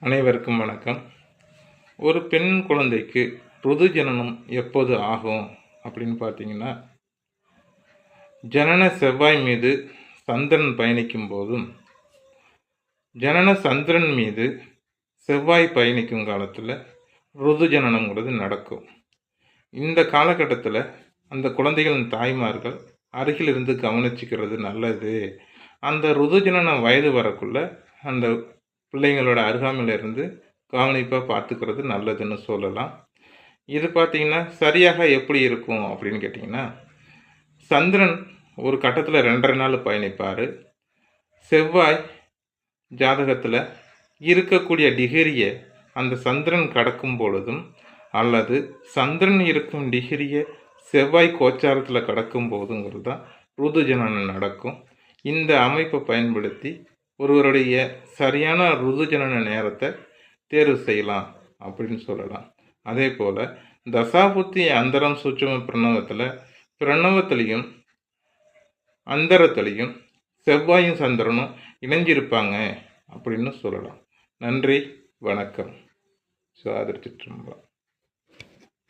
அனைவருக்கும் வணக்கம். ஒரு பெண் குழந்தைக்கு ருது ஜனனம் எப்போது ஆகும் அப்படின்னு பார்த்தீங்கன்னா ஜனன செவ்வாய் மீது சந்திரன் பயணிக்கும் போதும் ஜனன சந்திரன் மீது செவ்வாய் பயணிக்கும் காலத்தில் ருது ஜனனங்கிறது நடக்கும். இந்த காலகட்டத்தில் அந்த குழந்தைகளின் தாய்மார்கள் அருகில் இருந்து கவனிச்சுக்கிறது நல்லது. அந்த ருது ஜனன வயது வரக்குள்ள அந்த பிள்ளைங்களோட அருகாமையில் இருந்து கவனிப்பாக பார்த்துக்கிறது நல்லதுன்னு சொல்லலாம். இது பார்த்திங்கன்னா சரியாக எப்படி இருக்கும் அப்படின்னு கேட்டிங்கன்னா சந்திரன் ஒரு கட்டத்தில் ரெண்டரை நாள் பயணிப்பார். செவ்வாய் ஜாதகத்தில் இருக்கக்கூடிய டிகிரியை அந்த சந்திரன் கடக்கும் பொழுதும் அல்லது சந்திரன் இருக்கும் டிகிரியை செவ்வாய் கோச்சாரத்தில் கடக்கும் போதுங்கிறது தான் ருதுஜனனம் நடக்கும். இந்த அமைப்பை பயன்படுத்தி ஒருவருடைய சரியான ருதுஜனன நேரத்தை தேர்வு செய்யலாம் அப்படின்னு சொல்லலாம். அதே போல் தசாபுத்தி அந்தரம் சூட்சம பிரணவத்தில் பிரணவத்திலையும் அந்தரத்திலையும் செவ்வாயும் சந்திரனும் இணைஞ்சிருப்பாங்க அப்படின்னு சொல்லலாம். நன்றி வணக்கம். சுவாதிரி சிற்றம்பலம்